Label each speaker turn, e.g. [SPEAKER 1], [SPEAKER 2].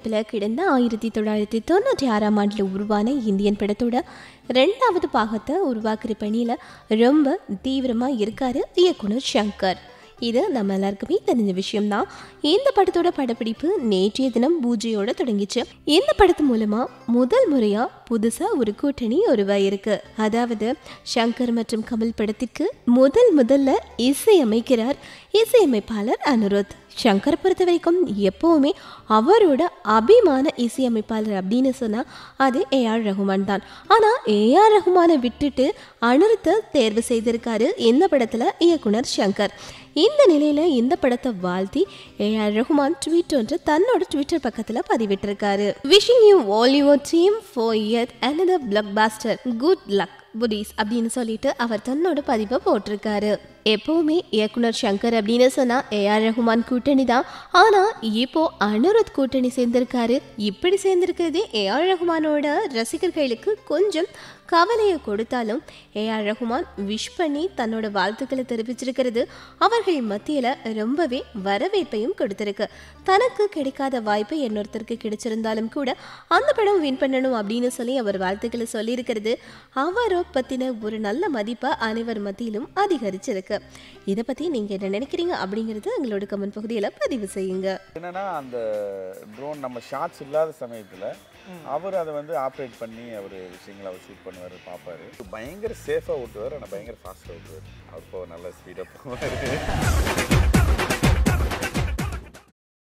[SPEAKER 1] நடிப்பில் கிடந்த ஆயிரத்தி தொள்ளாயிரத்தி தொண்ணூற்றி ஆறாம் ஆண்டில் உருவான இந்தியன் படத்தோட ரெண்டாவது பாகத்தை உருவாக்குற பணியில் ரொம்ப தீவிரமாக இருக்காரு இயக்குனர் சங்கர் இது நம்ம எல்லாருக்குமே தெரிஞ்ச விஷயம்தான். இந்த படத்தோட படப்பிடிப்பு நேற்றைய தினம் பூஜையோட தொடங்கிச்சு. இந்த படத்து மூலமா முதல் முறையா புதுசா ஒரு கூட்டணி உருவாயிருக்கு. அதாவது சங்கர் மற்றும் கமல் படத்திற்கு முதல் முதல்ல இசையமைக்கிறார் இசையமைப்பாளர் அனுருத். சங்கர் பொறுத்த வரைக்கும் எப்போவுமே அவரோட அபிமான இசையமைப்பாளர் அப்படின்னு சொன்னால் அது ஏஆர் ரகுமான் தான். ஆனால் ஏஆர் ரகுமானை விட்டுட்டு அனுருத்தை தேர்வு செய்திருக்காரு இந்த படத்தில் இயக்குனர் சங்கர். இந்த நிலையில் இந்த படத்தை வாழ்த்தி ஏஆர் ரகுமான் ட்வீட் ஒன்று தன்னோட ட்விட்டர் பக்கத்தில் பதிவிட்டிருக்காரு. Wishing you all your team for your another blockbuster good luck buddies அப்படின்னு சொல்லிட்டு அவர் தன்னோட பதிவை போட்டிருக்காரு. எப்பவுமே இயக்குனர் சங்கர் அப்படின்னு சொன்னா ஏஆர் ரகுமான் கூட்டணி தான். ஆனா இப்போ அனுருத் கூட்டணி சேர்ந்திருக்காரு. இப்படி சேர்ந்திருக்கிறதே ஏஆர் ரகுமானோட ரசிகர்களுக்கு கொஞ்சம் கவலையை கொடுத்தாலும் ஏஆர் ரகுமான் விஷ் பண்ணி தன்னோட வாழ்த்துக்களை தெரிவிச்சிருக்கிறது அவர்கள் மத்தியில் ரொம்பவே வரவேற்பையும் கொடுத்திருக்கு. தனக்கு கிடைக்காத வாய்ப்பு இன்னொருத்தருக்கு கிடைச்சிருந்தாலும் கூட அந்த படம் வின் பண்ணணும் அப்படின்னு சொல்லி அவர் வாழ்த்துக்களை சொல்லியிருக்கிறது. அவரை பற்றின ஒரு நல்ல மதிப்பை அனைவர் மத்தியிலும் அதிகரிச்சிருக்கு. இதை பற்றி நீங்கள் என்ன நினைக்கிறீங்க அப்படிங்கிறது எங்களோட கமெண்ட் பகுதியில் பதிவு செய்யுங்க.
[SPEAKER 2] என்னன்னா அந்த ட்ரோன் நம்ம ஷார்ட்ஸ் இல்லாத சமயத்தில் அவர் அதை வந்து ஆப்ரேட் பண்ணி அவர் விஷயங்களை அவர் ஷூட் பண்ணுவார் பார்ப்பாரு. பயங்கர சேஃபாக ஓட்டுவார் ஆனால் பயங்கர ஃபாஸ்ட்டாக ஓட்டுவார். அவர் இப்போ நல்ல ஸ்பீடாக போவார்.